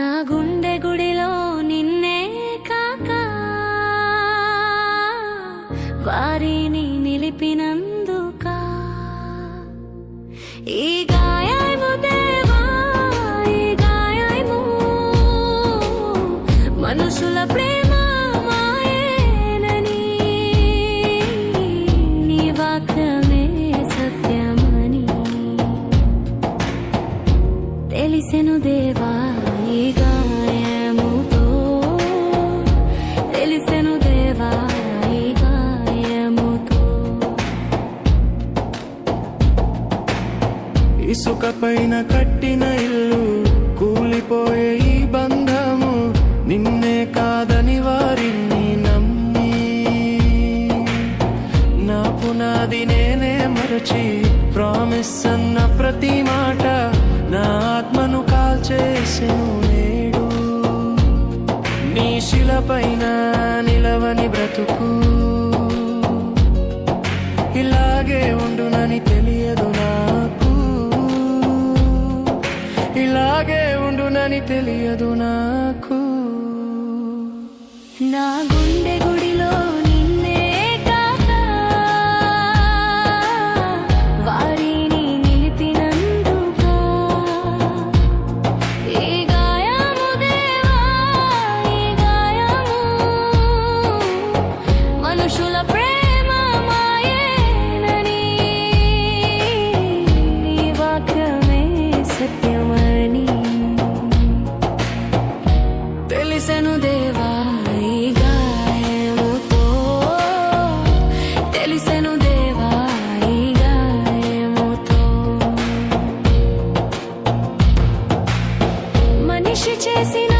నా గుండె గుడిలో నిన్నే కాక. వారిని నిలిపినంత తెలిసెను దేవా ఈ గాయముతో. తెలిసెను దేవా ఈ గాయముతో. ఇసుక పైన కట్టిన ఇల్లు కూలిపోయే ఈ బంధము నిన్నే కాదని వారిని నమ్మి. నా పునాది నేనే మరచి ప్రామిస్ అన్న ప్రతి మాట శిలపైన నిలవని బ్రతుకు. ఇలాగే ఉండునని తెలియదు నాకు. ఇలాగే ఉండునని తెలియదు నాకు. నా గుండె గుండె మనుషుల ప్రేమ మాయేనని. నీ వాక్యమే సత్యమని. తెలిసెను దేవా ఈ గాయముతో. తెలిసెను దేవా ఈ మనిషి చేసిన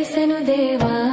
చేసెను దేవా.